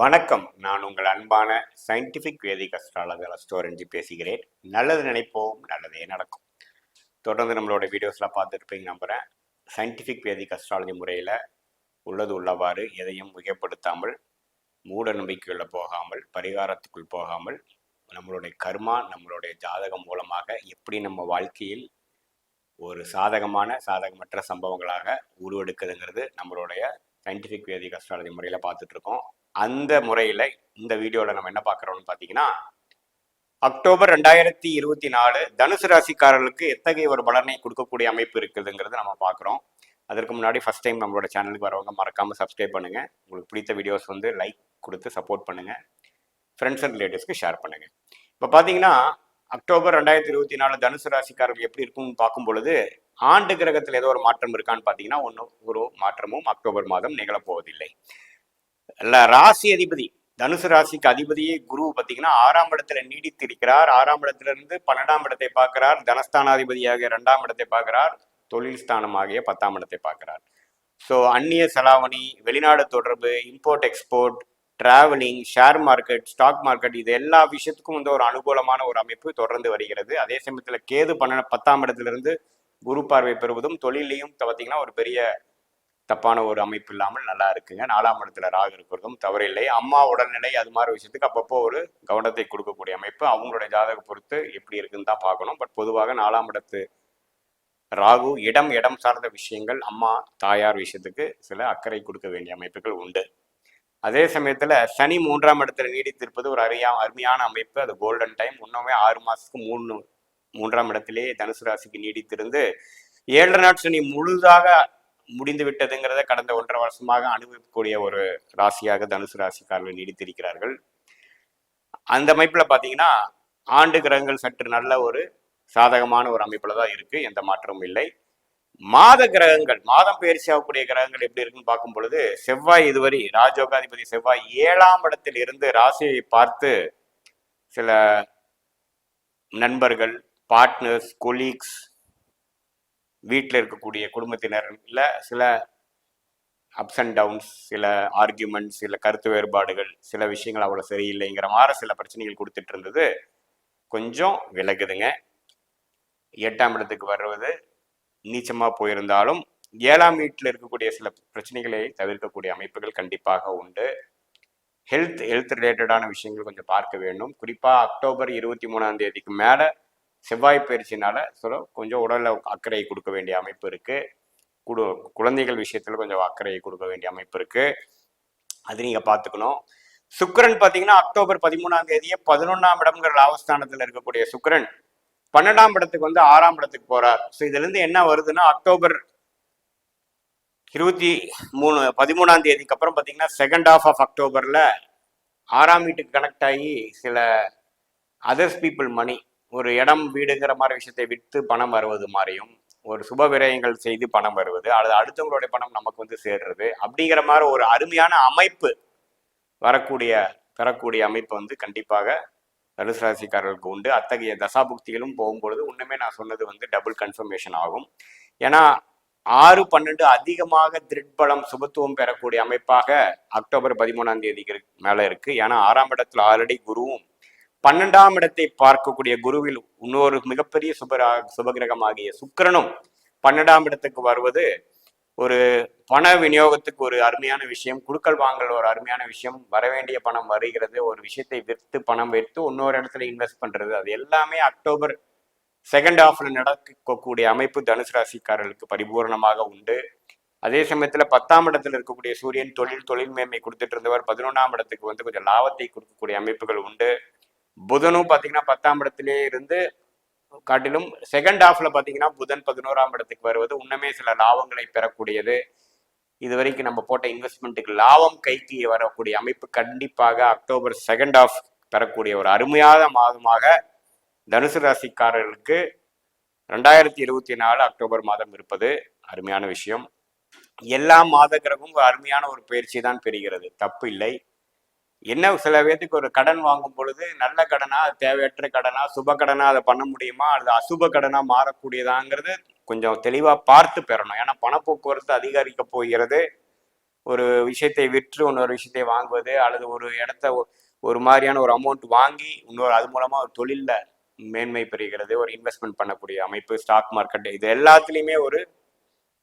வணக்கம். நான் உங்கள் அன்பான சயின்டிஃபிக் வேதிக் அஸ்ட்ராலஜர் அஸ்டோரஞ்சி பேசுகிறேன். நல்லது நினைப்போம் நல்லதே நடக்கும். தொடர்ந்து நம்மளோட வீடியோஸ்லாம் பார்த்துருப்பீங்க நம்புகிறேன் சயின்டிஃபிக் வேதிக் அஸ்ட்ராலஜி முறையில் உள்ளது உள்ளவாறு எதையும் மிகப்படுத்தாமல் மூட நம்பிக்கைகளில் போகாமல் பரிகாரத்துக்குள் போகாமல் நம்மளுடைய கர்மா நம்மளுடைய ஜாதகம் மூலமாக எப்படி நம்ம வாழ்க்கையில் ஒரு சாதகமான சாதகமற்ற சம்பவங்களாக உருவெடுக்குதுங்கிறது நம்மளுடைய சயின்டிஃபிக் வேதிக் அஸ்ட்ராலஜி முறையில் பார்த்துட்ருக்கோம் அந்த முறையில் இந்த வீடியோவில் நம்ம என்ன பார்க்குறோம்னு பார்த்தீங்கன்னா அக்டோபர் ரெண்டாயிரத்தி இருபத்தி நாலு தனுசு ராசிக்காரர்களுக்கு எத்தகைய ஒரு பலனை கொடுக்கக்கூடிய அமைப்பு இருக்குதுங்கிறத நம்ம பார்க்குறோம். அதற்கு முன்னாடி ஃபஸ்ட் டைம் நம்மளோட சேனலுக்கு வரவங்க மறக்காமல் சப்ஸ்கிரைப் பண்ணுங்கள் உங்களுக்கு பிடித்த வீடியோஸ் வந்து லைக் கொடுத்து சப்போர்ட் பண்ணுங்கள் ஃப்ரெண்ட்ஸ் அண்ட் ரிலேட்டிவ்ஸ்க்கு ஷேர் பண்ணுங்கள் இப்போ பார்த்தீங்கன்னா அக்டோபர் ரெண்டாயிரத்தி இருபத்தி நாலு தனுசு ராசிக்காரர்கள் எப்படி இருக்கும்னு பார்க்கும் பொழுது ஆண்டு கிரகத்தில் ஏதோ ஒரு மாற்றம் இருக்கான்னு பார்த்தீங்கன்னா ஒன்றும் ஒரு மாற்றமும் அக்டோபர் மாதம் நிகழப்போவதில்லை. ராசி அதிபதி. தனுசு ராசிக்கு அதிபதியே குரு பார்த்தீங்கன்னா ஆறாம் இடத்துல நீடித்து இருக்கிறார் ஆறாம் இடத்துல இருந்து பன்னெண்டாம் இடத்தை பார்க்கிறார். தனஸ்தானாதிபதியாக இரண்டாம் இடத்தை பார்க்கிறார். தொழில் ஸ்தானமாகிய பத்தாம் இடத்தை பார்க்கிறார். ஸோ அந்நிய செலாவணி வெளிநாடு தொடர்பு import export travelling share market stock market இது எல்லா விஷயத்துக்கும் வந்து ஒரு அனுகூலமான ஒரு அமைப்பு தொடர்ந்து வருகிறது. அதே சமயத்தில் கேது பன்ன பத்தாம் இடத்துலருந்து குரு பார்வை பெறுவதும் தொழிலையும் பார்த்தீங்கன்னா ஒரு பெரிய தப்பான ஒரு அமைப்பு இல்லாமல் நல்லா இருக்குங்க. நாலாம் இடத்துல ராகு இருக்கிறதும் தவறில்லை அம்மா உடல்நிலை அது மாதிரி விஷயத்துக்கு அப்பப்போ ஒரு கவனத்தை கொடுக்கக்கூடிய அமைப்பு. அவங்களுடைய ஜாதக பொறுத்து எப்படி இருக்குன்னு தான் பார்க்கணும். பட் பொதுவாக நாலாம் இடத்து ராகு இடம் இடம் சார்ந்த விஷயங்கள் அம்மா தாயார் விஷயத்துக்கு சில அக்கறை கொடுக்க வேண்டிய அமைப்புகள் உண்டு. அதே சமயத்தில் சனி மூன்றாம் இடத்துல நீடித்திருப்பது ஒரு அரியா அருமையான அமைப்பு. அது கோல்டன் டைம் இன்னுமே ஆறு மாதத்துக்கு மூணு மூன்றாம் இடத்திலே தனுசு ராசிக்கு நீடித்திருந்து ஏழரை நாட் சனி முழுதாக முடிந்து விட்டதுங்கிறத கடந்த ஒன்றரை வருஷமாக அனுபவிக்கக்கூடிய ஒரு ராசியாக தனுசு ராசிக்காரர்கள் நீடித்திருக்கிறார்கள். அந்த அமைப்பில் பார்த்தீங்கன்னா ஆண்டு கிரகங்கள் சற்று நல்ல ஒரு சாதகமான ஒரு அமைப்பில் தான் இருக்குது எந்த மாற்றமும் இல்லை. மாத கிரகங்கள் மாதம் பயிற்சி ஆகக்கூடிய கிரகங்கள் எப்படி இருக்குன்னு பார்க்கும் பொழுது செவ்வாய் இதுவரை ராஜோகாதிபதி செவ்வாய் ஏழாம் இடத்தில் இருந்து ராசியை பார்த்து சில நண்பர்கள் பார்ட்னர்ஸ் கொலீக்ஸ் வீட்டில் இருக்கக்கூடிய குடும்பத்தினர் இல்லை சில அப்ஸ் அண்ட் டவுன்ஸ் சில ஆர்கியூமெண்ட்ஸ் சில கருத்து வேறுபாடுகள் சில விஷயங்கள் அவ்வளோ சரியில்லைங்கிற மாதிரி சில பிரச்சனைகள் கொடுத்துட்டு இருந்தது. கொஞ்சம் விலகுதுங்க. எட்டாம் இடத்துக்கு வர்றது நீச்சமாக போயிருந்தாலும் ஏழாம் வீட்டில் இருக்கக்கூடிய சில பிரச்சனைகளை தவிர்க்கக்கூடிய அமைப்புகள் கண்டிப்பாக உண்டு. ஹெல்த் ஹெல்த் ரிலேட்டடான விஷயங்கள் கொஞ்சம் பார்க்க வேண்டும். குறிப்பாக அக்டோபர் இருபத்தி மூணாம் தேதிக்கு மேலே செவ்வாய் பயிற்சினால சொல்ல கொஞ்சம் உடலில் அக்கறை கொடுக்க வேண்டிய அமைப்பு இருக்குது குடு குழந்தைகள் விஷயத்தில் கொஞ்சம் அக்கறையை கொடுக்க வேண்டிய அமைப்பு இருக்குது அது நீங்கள் பார்த்துக்கணும் சுக்கரன் பார்த்தீங்கன்னா அக்டோபர் பதிமூணாம் தேதியே பதினொன்றாம் இடம்ங்கிற லாபஸ்தானத்தில் இருக்கக்கூடிய சுக்கரன் பன்னெண்டாம் இடத்துக்கு வந்து ஆறாம் இடத்துக்கு போகிறார் ஸோ இதுலேருந்து என்ன வருதுன்னா அக்டோபர் இருபத்தி மூணு பதிமூணாம் தேதிக்கு அப்புறம் பார்த்தீங்கன்னா செகண்ட் ஆஃப் ஆஃப் அக்டோபரில் ஆறாம் வீட்டுக்கு கனெக்ட் ஆகி சில அதர்ஸ் பீப்புள் மணி ஒரு இடம் வீடுங்கிற மாதிரி விஷயத்தை விற்று பணம் வருவது மாதிரியும் ஒரு சுப விரயங்கள் செய்து பணம் வருவது அல்லது அடுத்தவங்களுடைய பணம் நமக்கு வந்து சேர்றது அப்படிங்கிற மாதிரி ஒரு அருமையான அமைப்பு வரக்கூடிய பெறக்கூடிய அமைப்பு வந்து கண்டிப்பாக தனுசு ராசிக்காரர்களுக்கு உண்டு. அத்தகைய தசாபுக்திகளும் போகும்பொழுது ஒன்றுமே நான் சொன்னது வந்து டபுள் கன்ஃபர்மேஷன் ஆகும். ஏன்னா ஆறு பன்னெண்டு அதிகமாக திருட்பலம் சுபத்துவம் பெறக்கூடிய அமைப்பாக அக்டோபர் பதிமூணாம் தேதிக்கு மேல இருக்கு. ஏன்னா ஆறாம் இடத்துல ஆல்ரெடி குருவும் பன்னெண்டாம் இடத்தை பார்க்கக்கூடிய குருவில் இன்னொரு மிகப்பெரிய சுபரா சுபகிரகமாகிய சுக்கிரனும் பன்னெண்டாம் இடத்துக்கு வருவது ஒரு பண விநியோகத்துக்கு ஒரு அருமையான விஷயம். குடுக்கல் வாங்கல் ஒரு அருமையான விஷயம். வர வேண்டிய பணம் வருகிறது. ஒரு விஷயத்தை விற்று பணம் விற்று இன்னொரு இடத்துல இன்வெஸ்ட் பண்றது. அது எல்லாமே அக்டோபர் செகண்ட் ஹாஃப்ல நடக்கக்கூடிய அமைப்பு தனுசு ராசிக்காரர்களுக்கு பரிபூர்ணமாக உண்டு. அதே சமயத்துல பத்தாம் இடத்துல இருக்கக்கூடிய சூரியன் தொழில் தொழில் மேன்மை கொடுத்துட்டு இருந்தவர் பதினொன்றாம் இடத்துக்கு வந்து கொஞ்சம் லாபத்தை கொடுக்கக்கூடிய அமைப்புகள் உண்டு. புதனும் பார்த்தீங்கன்னா பத்தாம் இடத்திலே இருந்து காட்டிலும் செகண்ட் ஹாஃப்ல பார்த்தீங்கன்னா புதன் பதினோராம் இடத்துக்கு வருவது உன்னமே சில லாபங்களை பெறக்கூடியது. இது வரைக்கும் நம்ம போட்ட இன்வெஸ்ட்மெண்ட்டுக்கு லாபம் கைக்கு வரக்கூடிய அமைப்பு கண்டிப்பாக அக்டோபர் செகண்ட் ஹாஃப் பெறக்கூடிய ஒரு அருமையான மாதமாக தனுசு ராசிக்காரர்களுக்கு ரெண்டாயிரத்தி இருபத்தி நாலு அக்டோபர் மாதம் இருப்பது அருமையான விஷயம். எல்லா மாத கிரகமும் அருமையான ஒரு பயிற்சி தான் பெறுகிறது. தப்பு இல்லை. என்ன சில பேர்த்துக்கு ஒரு கடன் வாங்கும் பொழுது நல்ல கடனா தேவையற்ற கடனா சுப கடனா அதை பண்ண முடியுமா? அல்லது அசுப கடனா மாறக்கூடியதாங்கிறது கொஞ்சம் தெளிவா பார்த்து பெறணும். ஏன்னா பணப்போக்குவரத்து அதிகரிக்க போகிறது. ஒரு விஷயத்தை விற்று இன்னொரு விஷயத்தை வாங்குவது அல்லது ஒரு இடத்த ஒரு மாதிரியான ஒரு அமௌண்ட் வாங்கி இன்னொரு அது மூலமா ஒரு தொழில்ல மேன்மை பெறுகிறது ஒரு இன்வெஸ்ட்மெண்ட் பண்ணக்கூடிய அமைப்பு ஸ்டாக் மார்க்கெட் இது எல்லாத்துலேயுமே ஒரு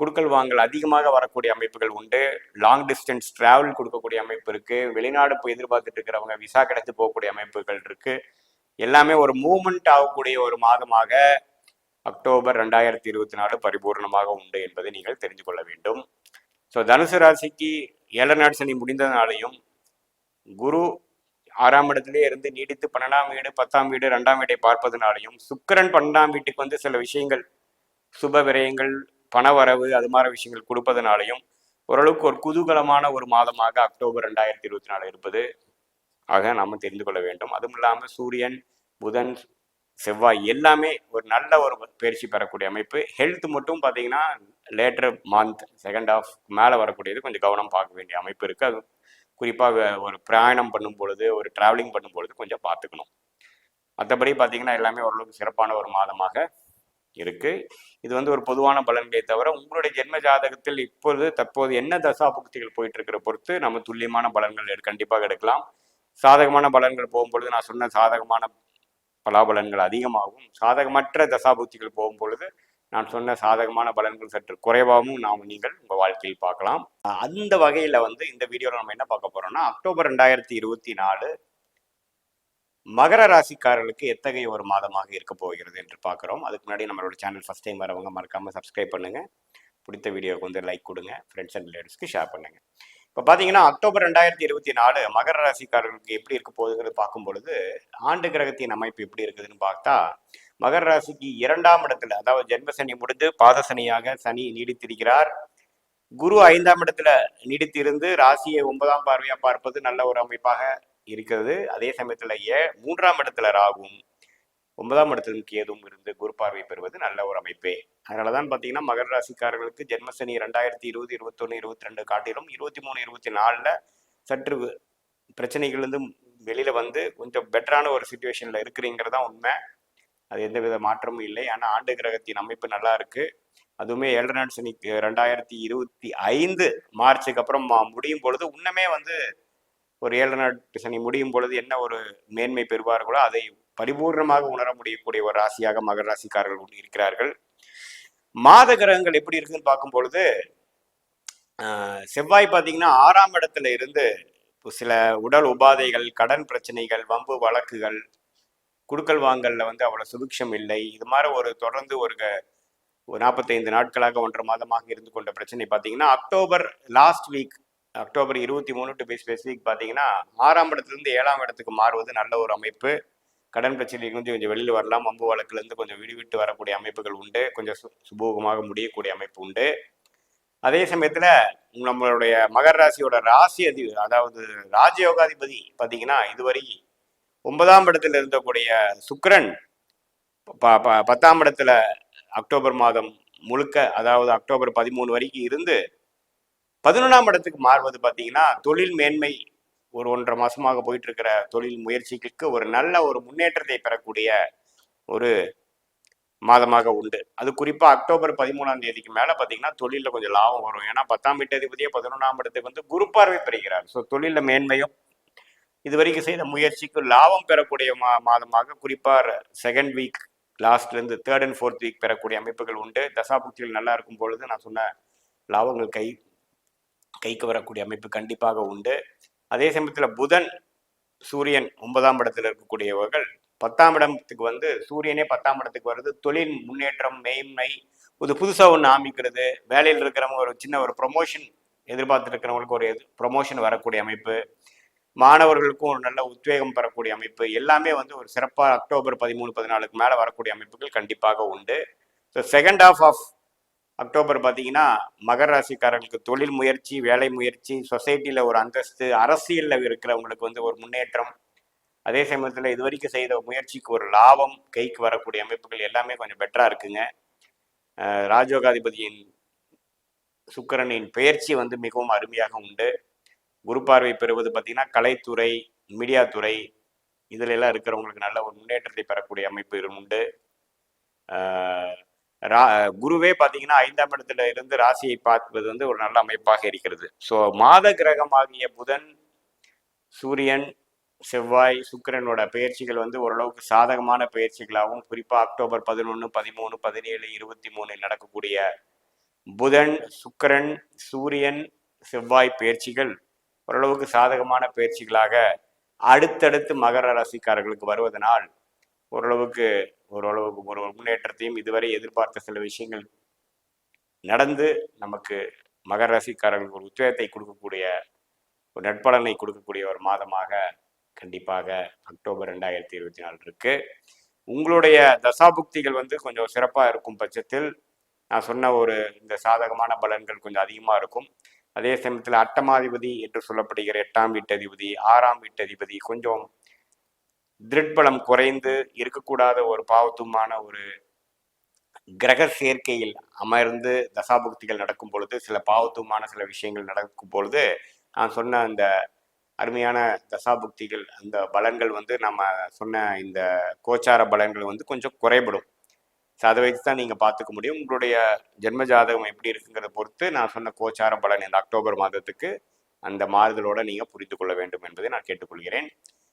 குடுக்கல் வாங்கல் அதிகமாக வரக்கூடிய அமைப்புகள் உண்டு. லாங் டிஸ்டன்ஸ் டிராவல் கொடுக்கக்கூடிய அமைப்பு இருக்கு. வெளிநாடு போய் எதிர்பார்த்துட்டு இருக்கிறவங்க விசா கிடைத்து போகக்கூடிய அமைப்புகள் இருக்கு. எல்லாமே ஒரு மூவ்மெண்ட் ஆகக்கூடிய ஒரு மாதமாக அக்டோபர் ரெண்டாயிரத்தி இருபத்தி நாலு பரிபூர்ணமாக உண்டு என்பதை நீங்கள் தெரிந்து கொள்ள வேண்டும். ஸோ தனுசு ராசிக்கு ஏழரை நாள் சனி முடிந்ததுனாலையும் குரு ஆறாம் இடத்திலே இருந்து நீடித்து பன்னெண்டாம் வீடு பத்தாம் வீடு ரெண்டாம் வீட்டை பார்ப்பதனாலையும் சுக்கிரன் பன்னெண்டாம் வீட்டுக்கு வந்து சில விஷயங்கள் சுப விரயங்கள் பணவரவு அது மாதிரி விஷயங்கள் கொடுப்பதனாலையும் ஓரளவுக்கு ஒரு குதூகலமான ஒரு மாதமாக அக்டோபர் ரெண்டாயிரத்தி இருபத்தி நாலு இருப்பது. ஆக நாம் தெரிந்து கொள்ள வேண்டும். அதுவும் இல்லாமல் சூரியன் புதன் செவ்வாய் எல்லாமே ஒரு நல்ல ஒரு பயிற்சி பெறக்கூடிய அமைப்பு. ஹெல்த் மட்டும் பார்த்தீங்கன்னா லேட்டர் மந்த் செகண்ட் ஆஃப் மேலே வரக்கூடியது கொஞ்சம் கவனம் பார்க்க வேண்டிய அமைப்பு இருக்குது அது குறிப்பாக ஒரு பிரயாணம் பண்ணும் பொழுது ஒரு டிராவலிங் பண்ணும் பொழுது கொஞ்சம் பார்த்துக்கணும். மற்றபடி பார்த்தீங்கன்னா எல்லாமே ஓரளவுக்கு சிறப்பான ஒரு மாதமாக இருக்கு. இது வந்து ஒரு பொதுவான பலன்களை தவிர உங்களுடைய ஜென்ம ஜாதகத்தில் இப்பொழுது தற்போது என்ன தசா புக்திகள் போயிட்டு இருக்கிற பொறுத்து நம்ம துல்லியமான பலன்கள் எடு- கண்டிப்பாக எடுக்கலாம். சாதகமான பலன்கள் போகும்பொழுது நான் சொன்ன சாதகமான பலாபலன்கள் அதிகமாகும். சாதகமற்ற தசாபுக்திகள் போகும்பொழுது நான் சொன்ன சாதகமான பலன்கள் சற்று குறைவாகவும் நாம் நீங்கள் உங்கள் வாழ்க்கையில் பார்க்கலாம். அந்த வகையில் வந்து இந்த வீடியோவில் நம்ம என்ன பார்க்க போறோம்னா அக்டோபர் ரெண்டாயிரத்தி இருபத்தி நாலு மகர ராசிக்காரர்களுக்கு எத்தகைய ஒரு மாதமாக இருக்க போகிறது என்று பார்க்குறோம். அதுக்கு முன்னாடி நம்மளோட சேனல் ஃபஸ்ட் டைம் வரவங்க மறக்காமல் சப்ஸ்கிரைப் பண்ணுங்க. பிடித்த வீடியோவுக்கு வந்து லைக் கொடுங்க. ஃப்ரெண்ட்ஸ் அண்ட் ரிலேட்டிவ்ஸ்க்கு ஷேர் பண்ணுங்க. இப்போ பார்த்தீங்கன்னா அக்டோபர் ரெண்டாயிரத்தி இருபத்தி நாலு மகர ராசிக்காரர்களுக்கு எப்படி இருக்க போகுதுங்கிறது பார்க்கும் பொழுது ஆண்டு கிரகத்தின் அமைப்பு எப்படி இருக்குதுன்னு பார்த்தா மகர ராசிக்கு இரண்டாம் இடத்துல அதாவது ஜென்ம சனி முடிந்து பாத சனியாக சனி நீடித்திருக்கிறார். குரு ஐந்தாம் இடத்துல நீடித்திருந்து ராசியை ஒன்பதாம் பார்வையாக பார்ப்பது நல்ல ஒரு அமைப்பாக இருக்கிறது. அதே சமயத்துல ஏ மூன்றாம் இடத்துல ராகும் ஒன்பதாம் இடத்துல கேதும் இருந்து குரு பார்வை பெறுவது நல்ல ஒரு அமைப்பே. அதனாலதான் பாத்தீங்கன்னா மகர ராசிக்காரர்களுக்கு ஜென்மசனி ரெண்டாயிரத்தி இருபது இருபத்தொன்னு இருபத்தி ரெண்டு காட்டிலும் இருபத்தி மூணு இருபத்தி நாலுல சற்று பிரச்சனைகள் இருந்து வெளியில வந்து கொஞ்சம் பெட்டரான ஒரு சுச்சுவேஷன்ல இருக்கிறீங்கிறதா உண்மை. அது எந்த வித மாற்றமும் இல்லை. ஆனா ஆண்டு கிரகத்தின் அமைப்பு நல்லா இருக்கு. அதுவுமே ஏழு நாள் சனி ரெண்டாயிரத்தி இருபத்தி ஐந்து மார்ச்சுக்கு அப்புறம் முடியும் பொழுது இன்னமே வந்து ஒரு ஏழு நாள் சனி முடியும் பொழுது என்ன ஒரு மேன்மை பெறுவார்களோ அதை பரிபூர்ணமாக உணர முடியக்கூடிய ஒரு ராசியாக மகர ராசிக்காரர்கள் இருக்கிறார்கள். மாத கிரகங்கள் எப்படி இருக்குன்னு பார்க்கும் பொழுது செவ்வாய் பார்த்தீங்கன்னா ஆறாம் இடத்துல இருந்து இப்போ சில உடல் உபாதைகள் கடன் பிரச்சனைகள் வம்பு வழக்குகள் குடுக்கல் வாங்கல்ல வந்து அவ்வளோ சுபிக்ஷம் இல்லை. இது மாதிரி ஒரு தொடர்ந்து ஒரு ஒரு நாற்பத்தைந்து நாட்களாக ஒன்றரை மாதமாக இருந்து கொண்ட பிரச்சனை பார்த்தீங்கன்னா அக்டோபர் லாஸ்ட் வீக் அக்டோபர் இருபத்தி மூணு டு பி ஸ்பெசிஃபிக் பார்த்தீங்கன்னா ஆறாம் இடத்துலேருந்து ஏழாம் இடத்துக்கு மாறுவது நல்ல ஒரு அமைப்பு. கடன் பிரச்சனைக்கு கொஞ்சம் கொஞ்சம் வெளியில் வரலாம். அம்பு வழக்குலேருந்து கொஞ்சம் விடுவிட்டு வரக்கூடிய அமைப்புகள் உண்டு. கொஞ்சம் சு சுபோகமாக முடியக்கூடிய அமைப்பு உண்டு. அதே சமயத்தில் நம்மளுடைய மகர ராசியோட ராசி அதி அதாவது ராஜயோகாதிபதி பார்த்தீங்கன்னா இதுவரை ஒன்பதாம் இடத்தில் இருந்தக்கூடிய சுக்கரன் ப- ப- பத்தாம் இடத்துல அக்டோபர் மாதம் முழுக்க அதாவது அக்டோபர் பதிமூணு வரைக்கும் இருந்து பதினொன்றாம் இடத்துக்கு மாறுவது பார்த்தீங்கன்னா தொழில் மேன்மை ஒரு ஒன்றரை மாசமாக போயிட்டு இருக்கிற தொழில் முயற்சிகளுக்கு ஒரு நல்ல ஒரு முன்னேற்றத்தை பெறக்கூடிய ஒரு மாதமாக உண்டு. அது குறிப்பா அக்டோபர் பதிமூணாம் தேதிக்கு மேல பாத்தீங்கன்னா தொழில கொஞ்சம் லாபம் வரும். ஏன்னா பத்தாம் வீட்டதிபதியே பதினொன்றாம் இடத்துக்கு வந்து குரு பார்வை பெறுகிறார். ஸோ தொழில மேன்மையும் இதுவரைக்கும் செய்த முயற்சிக்கு லாபம் பெறக்கூடிய மா மாதமாக குறிப்பாக செகண்ட் வீக் லாஸ்ட்ல இருந்து தேர்ட் அண்ட் ஃபோர்த் வீக் பெறக்கூடிய அமைப்புகள் உண்டு. தசாபுக்தியில் நல்லா இருக்கும் பொழுது நான் சொன்ன லாபங்கள் கை கைக்கு வரக்கூடிய அமைப்பு கண்டிப்பாக உண்டு. அதே சமயத்தில் புதன் சூரியன் ஒன்பதாம் இடத்துல இருக்கக்கூடியவர்கள் பத்தாம் இடத்துக்கு வந்து சூரியனே பத்தாம் இடத்துக்கு வருது தொழில் முன்னேற்றம் மேன்மை ஒரு புதுசாக ஒன்று ஆமிக்கிறது வேலையில் இருக்கிறவங்க ஒரு சின்ன ஒரு ப்ரொமோஷன் எதிர்பார்த்துட்டு இருக்கிறவங்களுக்கு ஒரு எது ப்ரொமோஷன் வரக்கூடிய அமைப்பு மாணவர்களுக்கும் ஒரு நல்ல உத்வேகம் பெறக்கூடிய அமைப்பு எல்லாமே வந்து ஒரு சிறப்பாக அக்டோபர் பதிமூணு பதினாலுக்கு மேலே வரக்கூடிய அமைப்புகள் கண்டிப்பாக உண்டு. So second half of October பார்த்தீங்கன்னா மகர ராசிக்காரர்களுக்கு தொழில் முயற்சி வேலை முயற்சி சொசைட்டியில் ஒரு அந்தஸ்து அரசியலில் இருக்கிறவங்களுக்கு வந்து ஒரு முன்னேற்றம். அதே சமயத்தில் இது வரைக்கும் செய்த முயற்சிக்கு ஒரு லாபம் கைக்கு வரக்கூடிய அமைப்புகள் எல்லாமே கொஞ்சம் பெட்டராக இருக்குங்க. ராஜோகாதிபதியின் சுக்கரனின் சுக்கிரனின் பெயர்ச்சி வந்து மிகவும் அருமையாக உண்டு. குரு பார்வை பெறுவது பார்த்தீங்கன்னா கலைத்துறை மீடியா துறை இதுல எல்லாம் இருக்கிறவங்களுக்கு நல்ல ஒரு முன்னேற்றத்தை பெறக்கூடிய அமைப்பு உண்டு. ரா குருவே பார்த்தீங்கன்னா ஐந்தாம் இடத்துல இருந்து ராசியை பார்ப்பது வந்து ஒரு நல்ல அமைப்பாக இருக்கிறது. ஸோ மாத கிரகமாகிய புதன் சூரியன் செவ்வாய் சுக்கிரனோட பயிற்சிகள் வந்து ஓரளவுக்கு சாதகமான பயிற்சிகளாகவும் குறிப்பாக அக்டோபர் பதினொன்று பதிமூணு பதினேழு இருபத்தி மூணில் நடக்கக்கூடிய புதன் சுக்கிரன் சூரியன் செவ்வாய் பயிற்சிகள் ஓரளவுக்கு சாதகமான பயிற்சிகளாக அடுத்தடுத்து மகர ராசிக்காரர்களுக்கு வருவதனால் ஓரளவுக்கு ஓரளவுக்கு ஒரு முன்னேற்றத்தையும் இதுவரை எதிர்பார்த்த சில விஷயங்கள் நடந்து நமக்கு மகர ராசிக்காரர்களுக்கு ஒரு உத்வேகத்தை கொடுக்கக்கூடிய ஒரு நட்பலனை கொடுக்கக்கூடிய ஒரு மாதமாக கண்டிப்பாக அக்டோபர் ரெண்டாயிரத்தி இருபத்தி நாலு இருக்கு. உங்களுடைய தசாபுக்திகள் வந்து கொஞ்சம் சிறப்பாக இருக்கும் பட்சத்தில் நான் சொன்ன ஒரு இந்த சாதகமான பலன்கள் கொஞ்சம் அதிகமாக இருக்கும். அதே சமயத்தில் அட்டமாதிபதி என்று சொல்லப்படுகிற எட்டாம் வீட்டதிபதி ஆறாம் வீட்டதிபதி கொஞ்சம் திருட்பலம் குறைந்து இருக்கக்கூடாத ஒரு பாவத்துவமான ஒரு கிரக சேர்க்கையில் அமர்ந்து தசாபுக்திகள் நடக்கும் பொழுது சில பாவத்துவமான சில விஷயங்கள் நடக்கும் பொழுது நான் சொன்ன அந்த அருமையான தசாபுக்திகள் அந்த பலன்கள் வந்து நம்ம சொன்ன இந்த கோச்சார பலன்கள் வந்து கொஞ்சம் குறைபடும். ஸோ அதை வச்சு தான் நீங்கள் பார்த்துக்க முடியும். உங்களுடைய ஜென்ம ஜாதகம் எப்படி இருக்குங்கிறத பொறுத்து நான் சொன்ன கோச்சார பலன் இந்த அக்டோபர் மாதத்துக்கு அந்த மாறுதலோட நீங்கள் புரிந்து கொள்ள வேண்டும் என்பதை நான் கேட்டுக்கொள்கிறேன்.